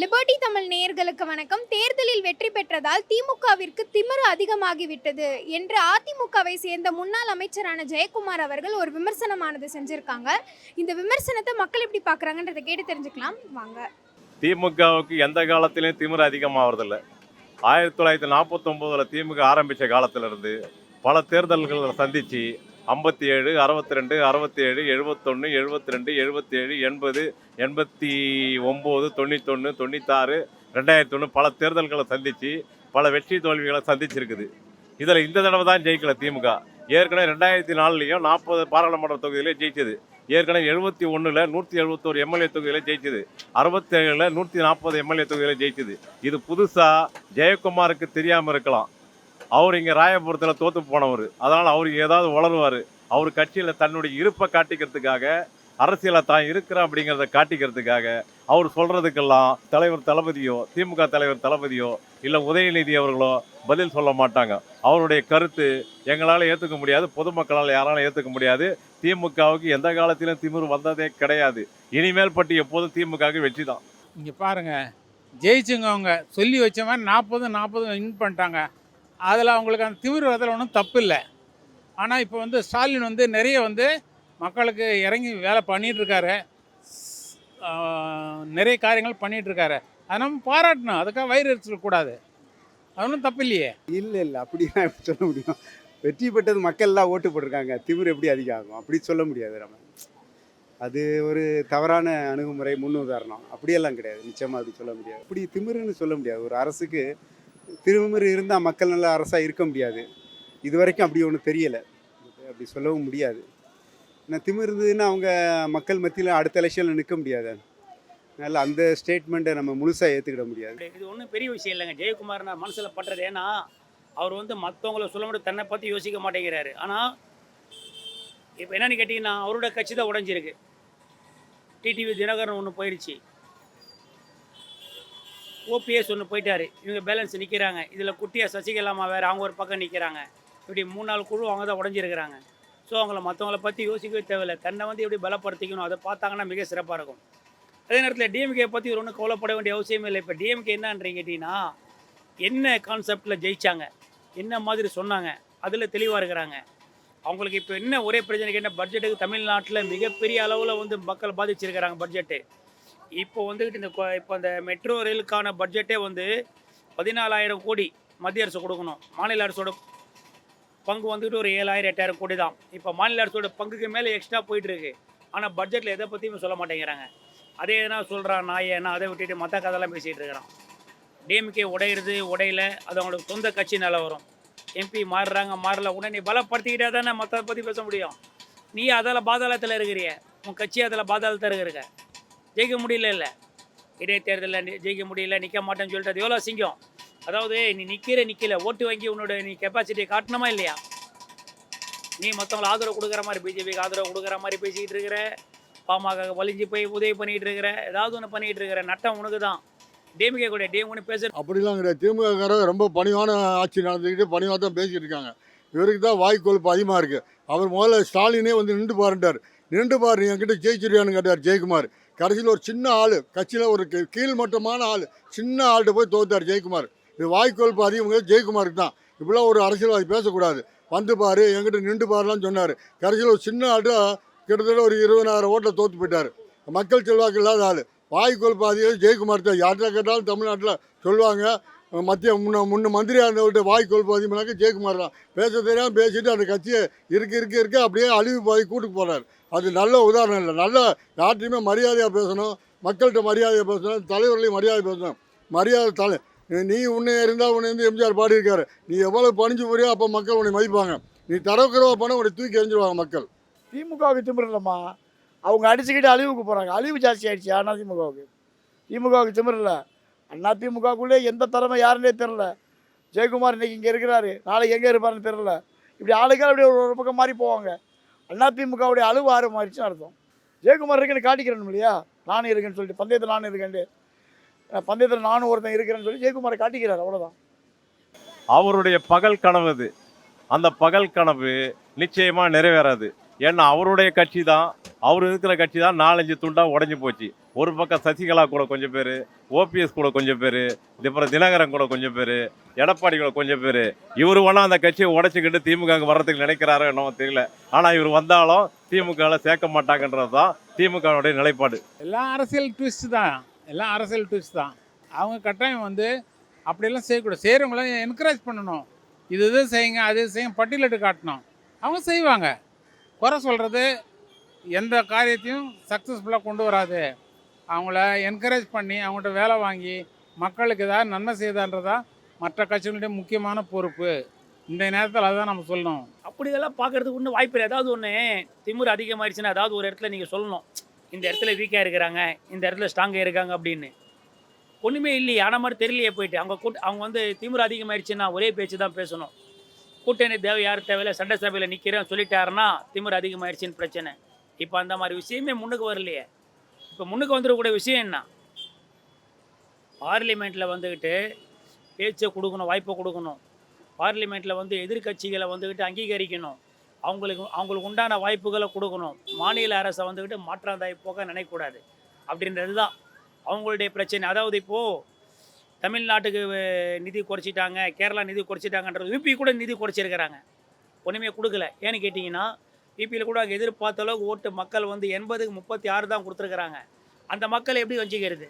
Liberty Tamil நேயர்களுக்கு வணக்கம். தேர்தலில் வெற்றி பெற்றதால் திமுகவிற்கு திமிரு அதிகமாகிவிட்டது என்று அதிமுகவை சேர்ந்த முன்னாள் அமைச்சரான ஜெயக்குமார் அவர்கள் ஒரு விமர்சனமானது செஞ்சிருக்காங்க. இந்த விமர்சனத்தை மக்கள் எப்படி பார்க்குறாங்கன்றதை கேட்டு தெரிஞ்சுக்கலாம். வாங்க. திமுகவுக்கு எந்த காலத்திலையும் திமிரு அதிகமாகிறதில்ல ஆயிரத்தி தொள்ளாயிரத்தி நாற்பத்தொம்போதில் திமுக ஆரம்பித்த காலத்திலிருந்து பல தேர்தல்களை சந்தித்து ஐம்பத்தி ஏழு அறுபத்தி ரெண்டு அறுபத்தி ஏழு எழுபத்தொன்று எழுபத்தி ரெண்டு எழுபத்தி ஏழு எண்பது எண்பத்தி ஒம்பது தொண்ணூத்தொன்று தொண்ணூத்தாறு ரெண்டாயிரத்தி ஒன்று பல தேர்தல்களை சந்தித்து பல வெற்றி தோல்விகளை சந்திச்சிருக்குது. இதில் இந்த தடவை தான் ஜெயிக்கல திமுக. ஏற்கனவே ரெண்டாயிரத்தி நாலுலேயும் நாற்பது பாராளுமன்ற தொகுதியிலே ஜெயிச்சது. ஏற்கனவே எழுபத்தி ஒன்றில் நூற்றி எழுபத்தோரு எம்எல்ஏ தொகுதியில் ஜெயிச்சது. அறுபத்தேழில் நூற்றி நாற்பது எம்எல்ஏ தொகுதியில் ஜெயிச்சது. இது புதுசாக ஜெயக்குமாருக்கு தெரியாமல் இருக்கலாம். அவர் இங்கே ராயபுரத்தில் தோற்று போனவர். அதனால் அவர் ஏதாவது வளருவார். அவர் கட்சியில் தன்னுடைய இருப்பை காட்டிக்கிறதுக்காக அரசியலில் தான் இருக்கிறேன் அப்படிங்கிறத காட்டிக்கிறதுக்காக அவர் சொல்கிறதுக்கெல்லாம் தலைவர் தளபதியோ திமுக தலைவர் தளபதியோ இல்லை உதயநிதி அவர்களோ பதில் சொல்ல மாட்டாங்க. அவருடைய கருத்து எங்களால் ஏற்றுக்க முடியாது பொதுமக்களால் யாராலும் ஏற்றுக்க முடியாது. திமுகவுக்கு எந்த காலத்திலும் திமிரு வந்ததே கிடையாது. இனிமேல் பட்டு எப்போதும் திமுகவுக்கு வெற்றி தான். இங்கே பாருங்கள் ஜெயிச்சுங்க அவங்க சொல்லி வச்ச மாதிரி நாற்பது நாற்பது வின் பண்ணிட்டாங்க. அதில் அவங்களுக்கு அந்த திமிர் வரதில் ஒன்றும் தப்பு இல்லை. ஆனால் இப்போ வந்து ஸ்டாலின் வந்து நிறைய வந்து மக்களுக்கு இறங்கி வேலை பண்ணிகிட்ருக்காரு நிறைய காரியங்கள் பண்ணிகிட்ருக்காரு அதை நம்ம பாராட்டணும். அதுக்காக வயிறு எரிச்சிடக்கூடாது கூடாது. அது ஒன்றும் தப்பு இல்லையே. இல்லை இல்லை. அப்படிலாம் எப்படி சொல்ல முடியும்? வெற்றி பெற்றது மக்கள்லாம் ஓட்டு போட்டிருக்காங்க. திமிர் எப்படி அதிகம் ஆகும் அப்படி சொல்ல முடியாது நம்ம. அது ஒரு தவறான அணுகுமுறை முன்னுதாரணம். அப்படியெல்லாம் கிடையாது. நிச்சயமாக அப்படி சொல்ல முடியாது. அப்படி திமிருன்னு சொல்ல முடியாது. ஒரு அரசுக்கு திமிரு இருந்தால் மக்கள் நல்ல அரசாக இருக்க முடியாது. இது வரைக்கும் அப்படி ஒன்றும் தெரியலை. அப்படி சொல்லவும் முடியாது. ஏன்னா திமிரு இருந்ததுன்னா அவங்க மக்கள் மத்தியில் அடுத்த எலெக்ஷனில் நிற்க முடியாது. அதனால் அந்த ஸ்டேட்மெண்ட்டை நம்ம முழுசாக ஏற்றுக்கிட முடியாது. இது ஒன்றும் பெரிய விஷயம் இல்லைங்க. ஜெயக்குமார் நான் மனசில் பட்டுறது. ஏன்னா அவர் வந்து மற்றவங்கள சொல்ல முடியும் தன்னை பற்றி யோசிக்க மாட்டேங்கிறாரு. ஆனால் இப்போ என்னன்னு கேட்டிங்கன்னா அவரோட கட்சி தான் உடஞ்சிருக்கு. டிடிவி தினகரன் ஒன்று போயிடுச்சு ஓபிஎஸ் ஒன்று போயிட்டாரு. இவங்க பேலன்ஸ் நிற்கிறாங்க இதில் குட்டியாக சசிகலாமா வேறு அவங்க ஒரு பக்கம் நிற்கிறாங்க இப்படி மூணு நாலு குழு அவங்க தான் உடஞ்சிருக்கிறாங்க. ஸோ அவங்கள மற்றவங்கள பற்றி யோசிக்கவே தேவையில்லை. தன்னை வந்து எப்படி பலப்படுத்திக்கணும் அதை பார்த்தாங்கன்னா மிக சிறப்பாக இருக்கும். அதே நேரத்தில் டிஎம்கே பற்றி ஒரு ஒன்றும் கவலைப்பட வேண்டிய அவசியமே இல்லை. இப்போ டிஎம்கே என்னன்றீங்க கேட்டிங்கன்னா என்ன கான்செப்டில் ஜெயித்தாங்க என்ன மாதிரி சொன்னாங்க? அதில் தெளிவாக இருக்கிறாங்க. அவங்களுக்கு இப்போ என்ன ஒரே பிரச்சனைக்கு என்ன பட்ஜெட்டுக்கு தமிழ்நாட்டில் மிகப்பெரிய அளவில் வந்து மக்கள் பாதிச்சிருக்கிறாங்க பட்ஜெட்டு இப்போ வந்துக்கிட்டு இந்த கொ- இப்போ இந்த மெட்ரோ ரயிலுக்கான பட்ஜெட்டே வந்து பதினாலாயிரம் கோடி மத்திய அரசு கொடுக்கணும். மாநில அரசோட பங்கு வந்துட்டு ஒரு ஏழாயிரம் எட்டாயிரம் கோடி தான். இப்போ மாநில அரசோட பங்குக்கு மேலே எக்ஸ்ட்ரா போயிட்டுருக்கு. ஆனால் பட்ஜெட்டில் எதை பற்றியுமே சொல்ல மாட்டேங்கிறாங்க. அதே எதனா சொல்கிறான் நான் ஏன்னா அதை விட்டுட்டு மற்ற கதைலாம் பேசிகிட்டு இருக்கிறான். டிஎம்கே உடையிறது உடையில. அது அவங்களுக்கு சொந்த கட்சி நில வரும். எம்பி மாறுறாங்க மாறல. உடனே பலப்படுத்திக்கிட்டே தானே மற்றதை பற்றி பேச முடியும். நீ அதில் பாதாளத்தில் இருக்கிறிய. உன் கட்சி அதில் பாதாளத்தில் இருக்கிற. ஜெயிக்க முடியல இல்லை. இடைத்தேர்தலில் ஜெயிக்க முடியல நிற்க மாட்டேன்னு சொல்லிட்டு அது எவ்வளோ சிங்கம்? அதாவது நீ நிற்கிற நிற்கல ஓட்டு வாங்கி உன்னோட நீ கெப்பாசிட்டியை காட்டணுமா இல்லையா? நீ மற்றவங்களை ஆதரவு கொடுக்குற மாதிரி பிஜேபிக்கு ஆதரவு கொடுக்குற மாதிரி பேசிக்கிட்டு இருக்கிற பாமக வலிஞ்சு போய் உதவி பண்ணிக்கிட்டு இருக்கிற ஏதாவது ஒன்று பண்ணிக்கிட்டு இருக்கிற நட்டம் உனக்கு தான் டிஎம்கே கூட டிஎம் ஒன்று பேச அப்படிலாம் கிடையாது. திமுககாரங்க ரொம்ப பணிவான ஆட்சி நடந்துக்கிட்டு பணிவாக தான் பேசிகிட்டு இருக்காங்க. இவருக்கு தான் வாய்க்கொழுப்பு அதிகமாக இருக்குது அவர் முதல்ல ஸ்டாலினே வந்து நின்று பாருண்டார் நின்று பாரு நீ என்கிட்ட ஜெயிச்சிருக்கான்னு கேட்டார் ஜெயக்குமார். கடைசியில் ஒரு சின்ன ஆள் கட்சியில் ஒரு கீ- கீழ்மட்டமான ஆள் சின்ன ஆள்கிட்ட போய் தோத்தார் ஜெயக்குமார். இது வாய் கொழுப்பு அதிகம் ஜெயக்குமாருக்கு தான். இப்படிலாம் ஒரு அரசியல்வாதி பேசக்கூடாது. வந்து பாரு எங்கிட்ட நின்று பாருலாம் சொன்னார். கடைசியில் ஒரு சின்ன ஆள்கிட்ட கிட்டத்தட்ட ஒரு இருபதாயிரம் ஓட்டில் தோற்று போயிட்டார். மக்கள் செல்வாக்கு இல்லாத ஆள். வாய் கொழுப்பு அதிகம் ஜெயக்குமார் தான். யார்கிட்ட கேட்டாலும் தமிழ்நாட்டில் சொல்லுவாங்க. மத்திய முன்ன முன்ன மந்திரியாக இருந்தவர்கிட்ட வாய் கொழுப்பு அதிகமானாக்க ஜெயக்குமார் தான் பேச தெரியாமல் பேசிட்டு அந்த கட்சியை இருக்க இருக்க இருக்க அப்படியே அழிவு பாதி கூட்டுக்கு போகிறார் அது நல்ல உதாரணம் இல்லை. நல்ல யார்ட்டையுமே மரியாதையாக பேசணும். மக்கள்கிட்ட மரியாதையாக பேசணும். தலைவர்களையும் மரியாதை பேசணும். மரியாதை தலை நீ உன்னை இருந்தால் உன்னை வந்து எம்ஜிஆர் பாடியிருக்காரு. நீ எவ்வளோ பணிஞ்சு போறியோ அப்போ மக்கள் உன்னை மதிப்பாங்க. நீ தரக்குறவா பணம் உன்னை தூக்கி எறிஞ்சிருவாங்க மக்கள். திமுகவுக்கு திமிரலம்மா. அவங்க அடிச்சுக்கிட்டு அழிவுக்கு போகிறாங்க அழிவு ஜாஸ்தி ஆயிடுச்சு. ஆனால் திமுகவுக்கு? திமுகவுக்கு திமிரலை. அண்ணா திமுகவுக்குள்ளே எந்த திறமை யாருன்னே தெரில. ஜெயக்குமார் இன்றைக்கி இங்கே இருக்கிறாரு. நாளைக்கு எங்கே இருப்பாருன்னு தெரில. இப்படி ஆளுகள் அப்படி ஒரு ஒரு பக்கம் மாறி போவாங்க. அண்ணா திமுகவுடைய அளவு ஆறு மாறிச்சுன்னு அர்த்தம். ஜெயக்குமார் இருக்குன்னு காட்டிக்கிறேன் இல்லையா? நானும் இருக்கேன்னு சொல்லிட்டு பந்தயத்தில் நானும் இருக்கேன்ட்டு. பந்தயத்தில் நானும் ஒருத்தன் இருக்கிறேன்னு சொல்லி ஜெயக்குமாரை காட்டிக்கிறார். அவ்வளோதான் அவருடைய பகல் கனவு அது. அந்த பகல் கனவு நிச்சயமாக நிறைவேறாது. ஏன்னா அவருடைய கட்சி தான் அவர் இருக்கிற கட்சி தான் நாலஞ்சு துண்டாக உடஞ்சி போச்சு. ஒரு பக்கம் சசிகலா கூட கொஞ்சம் பேர் ஓபிஎஸ் கூட கொஞ்சம் பேர் அப்புறம் தினகரன் கூட கொஞ்சம் பேர் எடப்பாடி கூட கொஞ்சம் பேர். இவர் வேணால் அந்த கட்சியை உடச்சிக்கிட்டு திமுக வர்றதுக்கு நினைக்கிறாரோ என்னவோ தெரியல. ஆனால் இவர் வந்தாலும் திமுகவில் சேர்க்க மாட்டாங்கன்றது தான் திமுகவுடைய நிலைப்பாடு. எல்லாம் அரசியல் ட்விஸ்ட் தான். எல்லாம் அரசியல் ட்விஸ்ட் தான். அவங்க கட்டாயம் வந்து அப்படியெல்லாம் செய்யக்கூடாது. செய்கிறவங்களாம் என்கரேஜ் பண்ணணும். இது இது செய்யுங்க அது செய்யுங்க பட்டியலிட்டு காட்டணும். அவங்க செய்வாங்க. குறை சொல்கிறது எந்த காரியத்தையும் சக்ஸஸ்ஃபுல்லாக கொண்டு வராது. அவங்கள என்கரேஜ் பண்ணி அவங்கள்ட்ட வேலை வாங்கி மக்களுக்கு ஏதாவது நன்மை செய்தான்றதா மற்ற கட்சிகளுடைய முக்கியமான பொறுப்பு. இந்த நேரத்தில் அதுதான் நம்ம சொல்லணும். அப்படி இதெல்லாம் பார்க்கறதுக்கு ஒன்றும் வாய்ப்பு இல்லை. ஏதாவது ஒன்று திமுர் அதிகமாகிடுச்சுன்னா ஏதாவது ஒரு இடத்துல நீங்கள் சொல்லணும். இந்த இடத்துல வீக்காக இருக்கிறாங்க இந்த இடத்துல ஸ்ட்ராங்காக இருக்காங்க அப்படின்னு. ஒன்றுமே இல்லையே ஆன மாதிரி தெரியலையே போயிட்டு. அவங்க கூட்ட அவங்க வந்து திமுர் அதிகமாகிடுச்சுன்னா ஒரே பேச்சு தான் பேசணும். கூட்டணி தேவை யார் தேவையில்ல சண்டை சபையில் நிற்கிறேன் சொல்லிட்டாருன்னா திமுர் அதிகமாகிடுச்சின்னு பிரச்சனை. இப்போ அந்த மாதிரி விஷயமே முன்னுக்கு வரலையே. இப்போ முன்னுக்கு வந்துடக்கூடிய விஷயம் என்ன? பார்லிமெண்ட்டில் வந்துக்கிட்டு பேச்சை கொடுக்கணும் வாய்ப்பை கொடுக்கணும். பார்லிமெண்ட்டில் வந்து எதிர்க்கட்சிகளை வந்துக்கிட்டு அங்கீகரிக்கணும். அவங்களுக்கு அவங்களுக்கு உண்டான வாய்ப்புகளை கொடுக்கணும். மாநில அரசை வந்துக்கிட்டு மாற்றாந்தாய் போக நினைக்கக்கூடாது. அப்படின்றது தான் அவங்களுடைய பிரச்சனை. அதாவது இப்போது தமிழ்நாட்டுக்கு நிதி குறைச்சிட்டாங்க கேரளா நிதி குறைச்சிட்டாங்கன்றது யூபி கூட நிதி குறைச்சிருக்கிறாங்க. ஒன்றுமே கொடுக்கல. ஏன்னு கேட்டிங்கன்னா பிபியில் கூட அங்கே எதிர்பார்த்த அளவுக்கு ஓட்டு மக்கள் வந்து எண்பதுக்கு முப்பத்தி ஆறு தான் கொடுத்துருக்குறாங்க. அந்த மக்களை எப்படி வஞ்சிக்கிறது?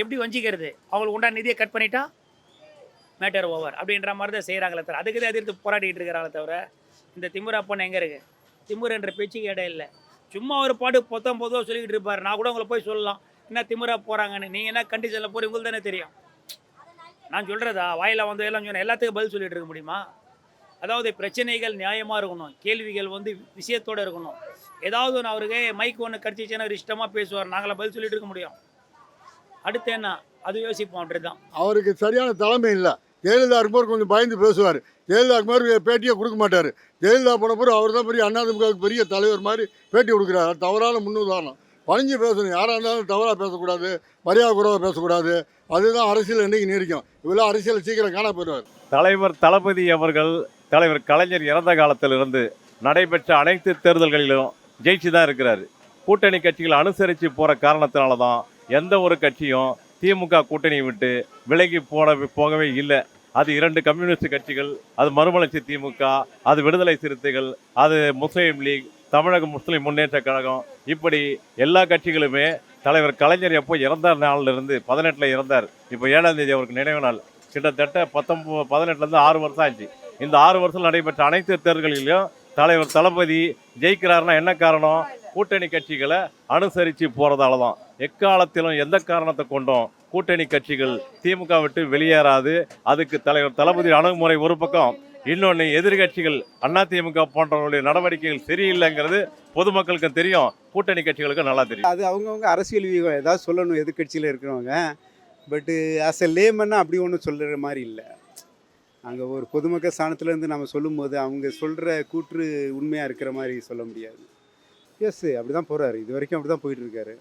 எப்படி வஞ்சிக்கிறது? அவங்களுக்கு உண்டான நிதியை கட் பண்ணிட்டா மேட்டர் ஓவர் அப்படின்ற மாதிரி தான் செய்கிறாங்களே தவிர அதுக்கு தான் எதிர்த்து போராடிட்டு இருக்கிறாங்களே தவிர இந்த திமுறப்பன் எங்கே இருக்கு? திமுர் என்ற பேச்சுக்கு இடம் இல்லை. சும்மா ஒரு பாட்டு பொத்தம் பொதுவாக சொல்லிக்கிட்டு இருப்பார். நான் கூட உங்களை போய் சொல்லலாம். என்ன திமுறா போகிறாங்கன்னு நீங்கள் என்ன கண்டிஷனில் போகிறீங்க உங்களுக்கு தானே தெரியும். நான் சொல்கிறதா வாயில் வந்து எல்லாம் சொன்னேன் எல்லாத்துக்கும் பதில் சொல்லிகிட்டு இருக்க முடியுமா? அதாவது பிரச்சனைகள் நியாயமாக இருக்கணும் கேள்விகள் வந்து விஷயத்தோடு இருக்கணும். ஏதாவது ஒன்று அவருக்கு மைக் ஒன்று கடிச்சிச்சுன்னா அவர் இஷ்டமாக பேசுவார் நாங்கள பதில் சொல்லிட்டு இருக்க முடியும். அடுத்து என்ன? அது யோசிப்போம் அப்படி தான் அவருக்கு சரியான தலைமை இல்லை. ஜெயலலிதா இருக்கும்போது கொஞ்சம் பயந்து பேசுவார். ஜெயலலிதா மாதிரி பேட்டியை கொடுக்க மாட்டார். ஜெயலலிதா போன பிறகு அவர் தான் பெரிய அண்ணாதிமுகவுக்கு பெரிய தலைவர் மாதிரி பேட்டி கொடுக்குறாரு. தவறான முன்னுதாரணம். பணிஞ்சு பேசணும். யாராக இருந்தாலும் தவறாக பேசக்கூடாது. மரியாதை குறைவாக பேசக்கூடாது. அதுதான் அரசியல் என்னைக்கு நீடிக்கும். இவெல்லாம் அரசியல் சீக்கிரம் காண போயிடுவார். தலைவர் தளபதி அவர்கள் தலைவர் கலைஞர் இறந்த காலத்திலிருந்து நடைபெற்ற அனைத்து தேர்தல்களிலும் ஜெயிச்சு தான் இருக்கிறாரு. கூட்டணி கட்சிகள் அனுசரித்து போகிற காரணத்தினால தான் எந்த ஒரு கட்சியும் திமுக கூட்டணியை விட்டு விலகி போன போகவே இல்லை. அது இரண்டு கம்யூனிஸ்ட் கட்சிகள் அது மறுமலர்ச்சி திமுக அது விடுதலை சிறுத்தைகள் அது முஸ்லீம் லீக் தமிழக முஸ்லீம் முன்னேற்ற கழகம். இப்படி எல்லா கட்சிகளுமே தலைவர் கலைஞர் எப்போ இறந்த நாளிலிருந்து பதினெட்டில் இறந்தார். இப்போ ஏழாம் தேதி அவருக்கு நினைவு நாள். கிட்டத்தட்ட பத்தொம்பது பதினெட்டுலேருந்து ஆறு வருஷம் ஆச்சு. இந்த ஆறு வருஷம் நடைபெற்ற அனைத்து தேர்தல்களிலும் தலைவர் தளபதி ஜெயிக்கிறாருன்னா என்ன காரணம்? கூட்டணி கட்சிகளை அனுசரித்து போகிறதால தான் எக்காலத்திலும் எந்த காரணத்தை கொண்டும் கூட்டணி கட்சிகள் திமுக விட்டு வெளியேறாது. அதுக்கு தலைவர் தளபதி அணுகுமுறை ஒரு பக்கம். இன்னொன்று எதிர்கட்சிகள் அதிமுக போன்றவர்களுடைய நடவடிக்கைகள் சரியில்லைங்கிறது பொதுமக்களுக்கு தெரியும். கூட்டணி கட்சிகளுக்கு நல்லா தெரியும். அது அவங்கவுங்க அரசியல் வியூகம் ஏதாவது சொல்லணும் எதிர்கட்சியில் இருக்கிறவங்க. பட்டு ஆஸ் எ லேமன்னா அப்படி ஒன்றும் சொல்கிற மாதிரி இல்லை. அங்கே ஒரு பொதுமக்கள் ஸ்தானத்துலேருந்து நம்ம சொல்லும்போது அவங்க சொல்கிற கூற்று உண்மையாக இருக்கிற மாதிரி சொல்ல முடியாது. எஸ் அப்படி தான் போகிறாரு இது வரைக்கும் அப்படி தான் போயிட்டுருக்காரு.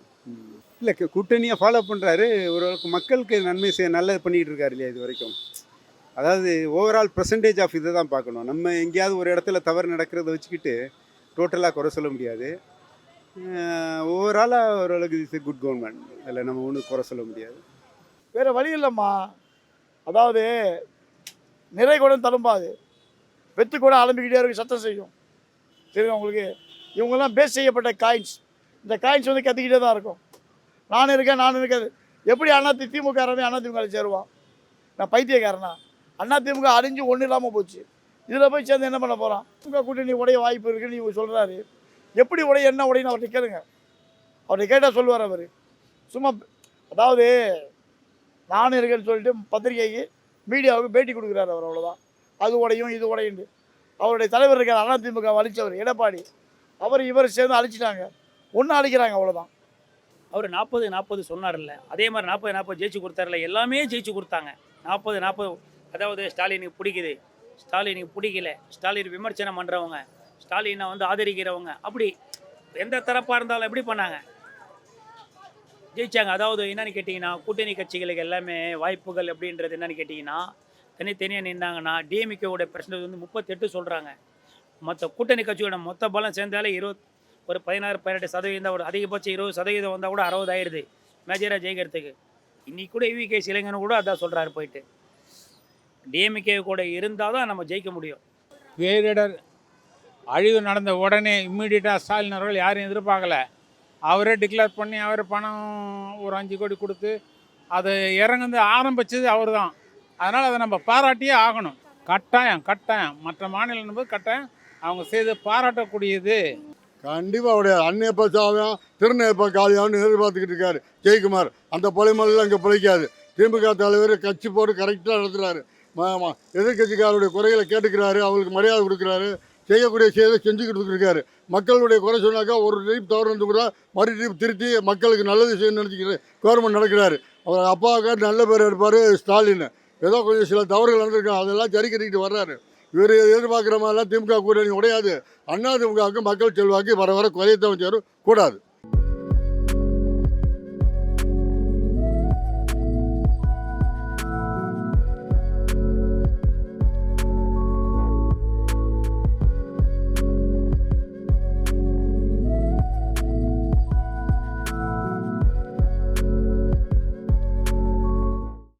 இல்லை கூட்டணியை ஃபாலோ பண்ணுறாரு ஓரளவுக்கு மக்களுக்கு நன்மை செய்ய நல்லது பண்ணிகிட்டு இருக்காரு இல்லையா இது வரைக்கும்? அதாவது ஓவரால் பர்சன்டேஜ் ஆஃப் இதை தான் பார்க்கணும். நம்ம எங்கேயாவது ஒரு இடத்துல தவறு நடக்கிறத வச்சுக்கிட்டு டோட்டலாக குறை சொல்ல முடியாது. ஓவராலாக ஓரளவுக்கு இஸ் குட் கவர்மெண்ட் அதில் நம்ம ஒன்றும் குறை சொல்ல முடியாது. வேறு வழி இல்லைம்மா. அதாவது நிறை கூட தழும்பாது வெத்து கூட அலம்பிக்கிட்டே இருக்கும் சத்தம் செய்யும். தெரியும் உங்களுக்கு? இவங்கெல்லாம் பேஸ் செய்யப்பட்ட காயின்ஸ் இந்த காயின்ஸ் வந்து கத்திக்கிட்டே தான் இருக்கும். நான் இருக்கேன் நான் இருக்காது எப்படி அண்ணா தி- திமுக காரனே அண்ணா திமுக சேருவான்? நான் பைத்தியக்காரனா? அண்ணா திமுக அழிஞ்சு ஒன்றும் இல்லாமல் போச்சு. இதில் போய் சேர்ந்து என்ன பண்ண போகிறான் திமுக கூட்டணி உடைய வாய்ப்பு இருக்குன்னு இவங்க சொல்கிறாரு எப்படி உடைய என்ன உடையன்னு அவர்கிட்ட கேளுங்க. அவர்கிட்ட கேட்டால் சொல்லுவார் அவர். சும்மா அதாவது நான் இருக்கேன்னு சொல்லிட்டு பத்திரிகைக்கு மீடியாவுக்கு பேட்டி கொடுக்குறாரு அவர் அவ்வளோதான் அது உடையும் இது உடையுண்டு அவருடைய தலைவர் இருக்கார் அதிமுக அழிச்சவர் எடப்பாடி. அவர் இவர் சேர்ந்து அழிச்சிட்டாங்க. ஒன்று அழிக்கிறாங்க அவ்வளோதான் அவர் நாற்பது நாற்பது சொன்னார்ல. அதே மாதிரி நாற்பது நாற்பது ஜெயிச்சு கொடுத்தாருல. எல்லாமே ஜெயிச்சு கொடுத்தாங்க. நாற்பது நாற்பது அதாவது ஸ்டாலினுக்கு பிடிக்குது. ஸ்டாலினுக்கு பிடிக்கல. ஸ்டாலின் விமர்சனம் பண்ணுறவங்க ஸ்டாலினை வந்து ஆதரிக்கிறவங்க. அப்படி எந்த தரப்பாக இருந்தாலும் எப்படி பண்ணாங்க? ஜெயிச்சாங்க. அதாவது என்னன்னு கேட்டிங்கன்னா கூட்டணி கட்சிகளுக்கு எல்லாமே வாய்ப்புகள் அப்படின்றது என்னன்னு கேட்டிங்கன்னா தனித்தனியாக நின்றாங்கன்னா டிஎம்கேவோட பிரச்சனை வந்து முப்பத்தெட்டு சொல்கிறாங்க மற்ற கூட்டணி கட்சியோட மொத்த பலம் சேர்ந்தாலே இருபத் ஒரு பதினாறு பதினெட்டு சதவீதம் தான் வரும். அதிகபட்சம் இருபது சதவீதம் வந்தால் கூட அறுபது ஆயிடுது மேஜராக ஜெயிக்கிறதுக்கு. இன்னைக்கு கூட இவிகே இளைஞனும் கூட அதான் சொல்கிறாரு போயிட்டு. டிஎம்கே கூட இருந்தால் தான் நம்ம ஜெயிக்க முடியும். பேரிடர் அழிவு நடந்த உடனே இம்மிடியட்டாக ஸ்டாலின் அவர்கள் யாரும் எதிர்பார்க்கலை. அவரே டிக்ளேர் பண்ணி அவர் பணம் ஒரு அஞ்சு கோடி கொடுத்து அதை இறங்குந்து ஆரம்பித்தது அவர் தான் அதனால் அதை நம்ம பாராட்டியே ஆகணும். கட்டாயம் கட்டாயம். மற்ற மாநிலம் போது கட்டாயம். அவங்க செய்து பாராட்டக்கூடியது. கண்டிப்பாக அவருடைய அன்னையப்ப சாவியம் திருநெப்ப காலியான்னு எதிர்பார்த்துக்கிட்டு இருக்காரு. ஜெயக்குமார் அந்த பொலைமல்லாம் இங்கே பிழைக்காது. திமுக தலைவர் கட்சி போட்டு கரெக்டாக நடத்துகிறாரு எதிர்கட்சிக்காரருடைய குறைகளை கேட்டுக்கிறாரு அவங்களுக்கு மரியாதை கொடுக்குறாரு. செய்யக்கூடிய செயலை செஞ்சுக்கிட்டு இருக்காரு மக்களுடைய குறை சொன்னாக்கா ஒரு ட்ரிப் தவறு வந்து கூட மறு ட்ரிப் திருத்தி மக்களுக்கு நல்லது செய்யணும்னு நினச்சிக்கிறேன் கவர்மெண்ட் நடக்கிறாரு. அவர் அப்பாவுக்கு நல்ல பேர் எடுப்பார் ஸ்டாலின். ஏதோ கொஞ்சம் சில தவறுகள் நடந்திருக்காங்க அதெல்லாம் சரி கட்டிக்கிட்டு வர்றாரு. இவர் எதிர்பார்க்குற மாதிரிலாம் திமுக கூட்டணி உடையாது. அண்ணா திமுகவுக்கு மக்கள் செல்வாக்கு வர வர குறையத்தான் வச்சாரும் கூடாது.